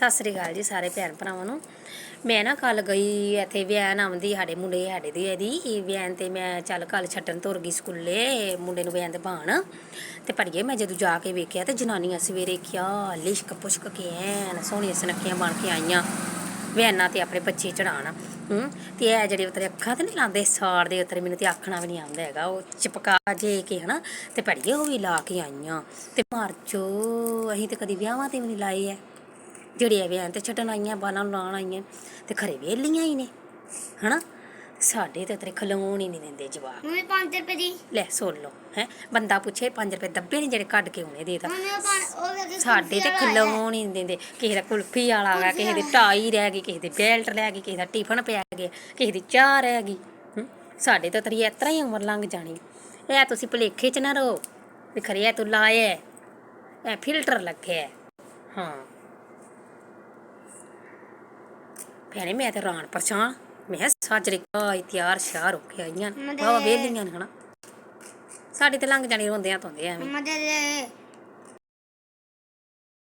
ਸਤਿ ਸ੍ਰੀ ਅਕਾਲ ਜੀ ਸਾਰੇ ਭੈਣ ਭਰਾਵਾਂ ਨੂੰ। ਮੈਂ ਨਾ ਕੱਲ ਗਈ, ਇੱਥੇ ਵੈਨ ਆਉਂਦੀ ਸਾਡੇ ਮੁੰਡੇ, ਸਾਡੇ ਦੀ ਇਹਦੀ। ਇਹ ਵੈਨ ਤੇ ਮੈਂ ਚੱਲ ਕੱਲ ਛੱਡਣ ਤੁਰ ਗਈ ਸਕੂਲੇ, ਮੁੰਡੇ ਨੂੰ ਵੈਨ ਤੇ ਬਾਣ ਤੇ ਪੜੀਏ ਮੈਂ ਜਦੋਂ ਜਾ ਕੇ ਵੇਖਿਆ ਤੇ ਜਨਾਨੀਆਂ ਸਵੇਰੇ ਕਿਆ ਲਿਸ਼ਕ ਪੁਸ਼ਕ ਕੇ ਐਨ ਸੋਹਣੀਆਂ ਸੁਨੱਖੀਆਂ ਬਣ ਕੇ ਆਈਆਂ। ਵੈਨਾਂ ਤੇ ਆਪਣੇ ਬੱਚੇ ਚੜਾਣ ਹੂੰ, ਤੇ ਇਹ ਜਿਹੜੇ ਉਤਰੇ ਅੱਖਾਂ ਤੇ ਨਹੀਂ ਲਾਉਂਦੇ, ਸਾੜ ਦੇ ਉਤਰੇ ਮੈਨੂੰ ਤੇ ਆਖਣਾ ਵੀ ਨਹੀਂ ਆਉਂਦਾ ਹੈਗਾ। ਉਹ ਚਿਪਕਾ ਜੇ ਕੇ ਹਨਾ, ਤੇ ਪੜੀਏ ਉਹ ਵੀ ਲਾ ਕੇ ਆਈਆਂ। ਤੇ ਮਰ ਜੋ ਅਸੀਂ ਤੇ ਕਦੀ ਵਿਆਹਾਂ ਤੇ ਵੀ ਨਹੀਂ ਲਾਏ ਐ। ਜਿਹੜੀਆਂ ਵਿਆਹ ਤੇ ਛੱਡਣ ਆਈਆਂ ਬਾਲਾਂ ਨੂੰ ਲਾਉਣ ਆਈਆਂ ਤੇ ਖਰੇ ਵੇਲੀਆਂ ਹੀ ਨੇ ਹਨਾ? ਸਾਡੇ ਤੇ ਉਤਰੇ ਖਲੋਣ ਹੀ ਨਹੀਂ ਦਿੰਦੇ ਜਵਾਬ ਮੰਮੀ 5 ਰੁਪਏ ਦੀ। ਲੈ ਸੁਣ ਲਓ ਹੈ? ਬੰਦਾ ਪੁੱਛੇ 5 ਰੁਪਏ ਦੱਬੇ ਨੇ ਜਿਹੜੇ ਕੱਢ ਕੇ ਉਹਨੇ ਦੇਤਾ। ਮੰਮੀ ਉਹ ਪੰਜ- ਉਹ ਵੇਖ ਸਾਡੇ ਤੇ ਖਲੋਣ ਹੀ ਨਹੀਂ ਦਿੰਦੇ। ਕਿਸੇ ਦਾ ਕੁਲਫੀ ਵਾਲਾ ਆ ਗਿਆ ਕਿਸੇ ਦੀ ਟਾਈ ਰਹਿ ਗਈ ਕਿਸੇ ਦੀ ਬੈਲਟ ਰਹਿ ਗਈ ਕਿਸੇ ਦਾ ਟਿਫਨ ਪਿਆ ਗਿਆ ਕਿਸੇ ਦੀ ਚਾਹ ਰਹਿ ਗਈ ਸਾਡੇ ਤਾਂ ਤਰੀ ਇਸ ਤਰ੍ਹਾਂ ਹੀ ਉਮਰ ਲੰਘ ਜਾਣੀ। ਇਹ ਤੁਸੀਂ ਭੁਲੇਖੇ ਚ ਨਾ ਰਹੋ ਵੀ ਖਰੇ ਇਹ ਤੂੰ ਲਾਇਆ ਇਹ ਫਿਲਟਰ ਲੱਗਿਆ ਹੈ। ਹਾਂ। ਭੈਣੇ ਮੈਂ ਤੇ ਰਾਣ ਪਰਛਾਣ ਮੈਂ ਸਾਜਰੇ ਕਾਈ ਤਿਆਰ ਸ਼ਿਆਰ ਹੋ ਕੇ ਆਈਆਂ ਵਾਹ ਵੇਲੀਆਂ ਨੇ ਹਨਾ। ਸਾਡੇ ਤੇ ਲੰਘ ਜਾਣੀ ਰੋਂਦਿਆਂ ਤੋਂਦੇ ਐਵੇਂ।